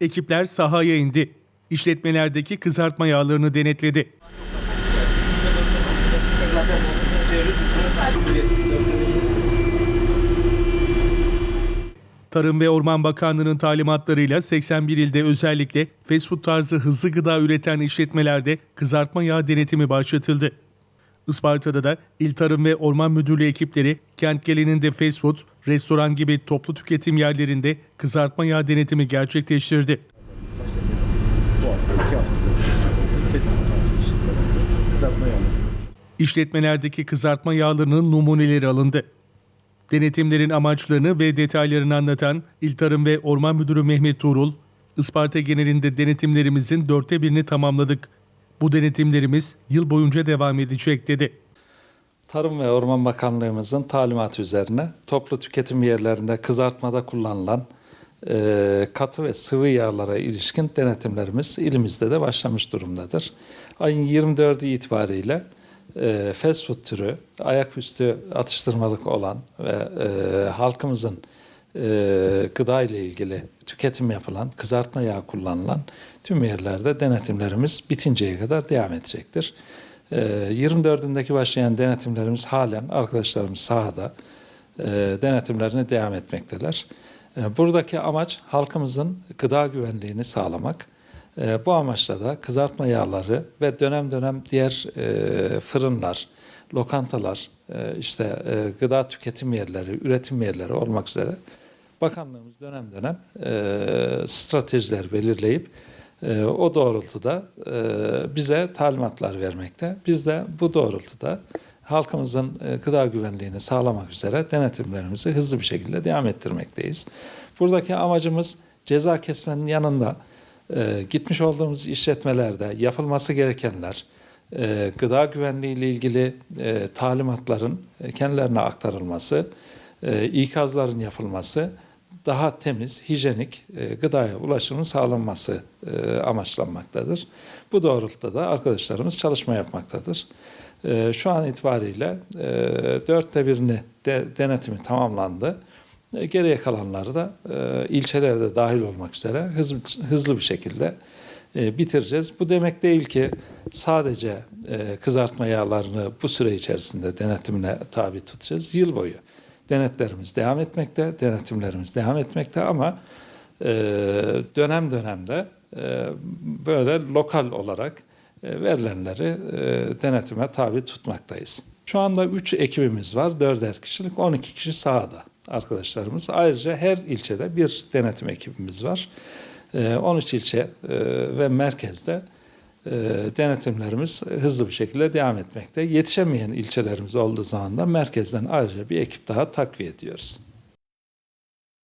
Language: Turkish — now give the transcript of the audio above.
Ekipler sahaya indi. İşletmelerdeki kızartma yağlarını denetledi. Tarım ve Orman Bakanlığı'nın talimatlarıyla 81 ilde özellikle fast food tarzı hızlı gıda üreten işletmelerde kızartma yağı denetimi başlatıldı. Isparta'da da İl Tarım ve Orman Müdürlüğü ekipleri kent geleninde fast food, restoran gibi toplu tüketim yerlerinde kızartma yağı denetimi gerçekleştirdi. İşletmelerdeki kızartma yağlarının numuneleri alındı. Denetimlerin amaçlarını ve detaylarını anlatan İl Tarım ve Orman Müdürü Mehmet Tuğrul, Isparta genelinde denetimlerimizin dörtte birini tamamladık. Bu denetimlerimiz yıl boyunca devam edecek dedi. Tarım ve Orman Bakanlığımızın talimatı üzerine toplu tüketim yerlerinde kızartmada kullanılan e, katı ve sıvı yağlara ilişkin denetimlerimiz ilimizde de başlamış durumdadır. Ayın 24'ü itibariyle e, fast food türü, ayaküstü atıştırmalık olan ve e, halkımızın e, gıda ile ilgili tüketim yapılan, kızartma yağı kullanılan tüm yerlerde denetimlerimiz bitinceye kadar devam edecektir. E, 24'ündeki başlayan denetimlerimiz halen arkadaşlarımız sahada e, denetimlerine devam etmekteler. E, buradaki amaç halkımızın gıda güvenliğini sağlamak. E, bu amaçla da kızartma yağları ve dönem dönem diğer e, fırınlar, lokantalar, e, işte e, gıda tüketim yerleri, üretim yerleri olmak üzere bakanlığımız dönem dönem stratejiler belirleyip o doğrultuda bize talimatlar vermekte. Biz de bu doğrultuda halkımızın gıda güvenliğini sağlamak üzere denetimlerimizi hızlı bir şekilde devam ettirmekteyiz. Buradaki amacımız ceza kesmenin yanında e, gitmiş olduğumuz işletmelerde yapılması gerekenler, e, gıda güvenliği ile ilgili e, talimatların kendilerine aktarılması, e, ikazların yapılması, daha temiz, hijyenik e, gıdaya ulaşımın sağlanması e, amaçlanmaktadır. Bu doğrultuda da arkadaşlarımız çalışma yapmaktadır. E, şu an itibariyle e, dörtte birini de, denetimi tamamlandı. E, geriye kalanları da e, ilçelerde dahil olmak üzere hızlı, hızlı bir şekilde e, bitireceğiz. Bu demek değil ki sadece kızartma yağlarını bu süre içerisinde denetimine tabi tutacağız. Yıl boyu denetlerimiz devam etmekte, denetimlerimiz devam etmekte ama dönem dönemde böyle lokal olarak verilenleri denetime tabi tutmaktayız. Şu anda 3 ekibimiz var, 4'er kişilik, 12 kişi sahada arkadaşlarımız. Ayrıca her ilçede bir denetim ekibimiz var. E, 13 ilçe e, ve merkezde e, denetimlerimiz hızlı bir şekilde devam etmekte. Yetişemeyen ilçelerimiz olduğu zaman da merkezden ayrıca bir ekip daha takviye ediyoruz.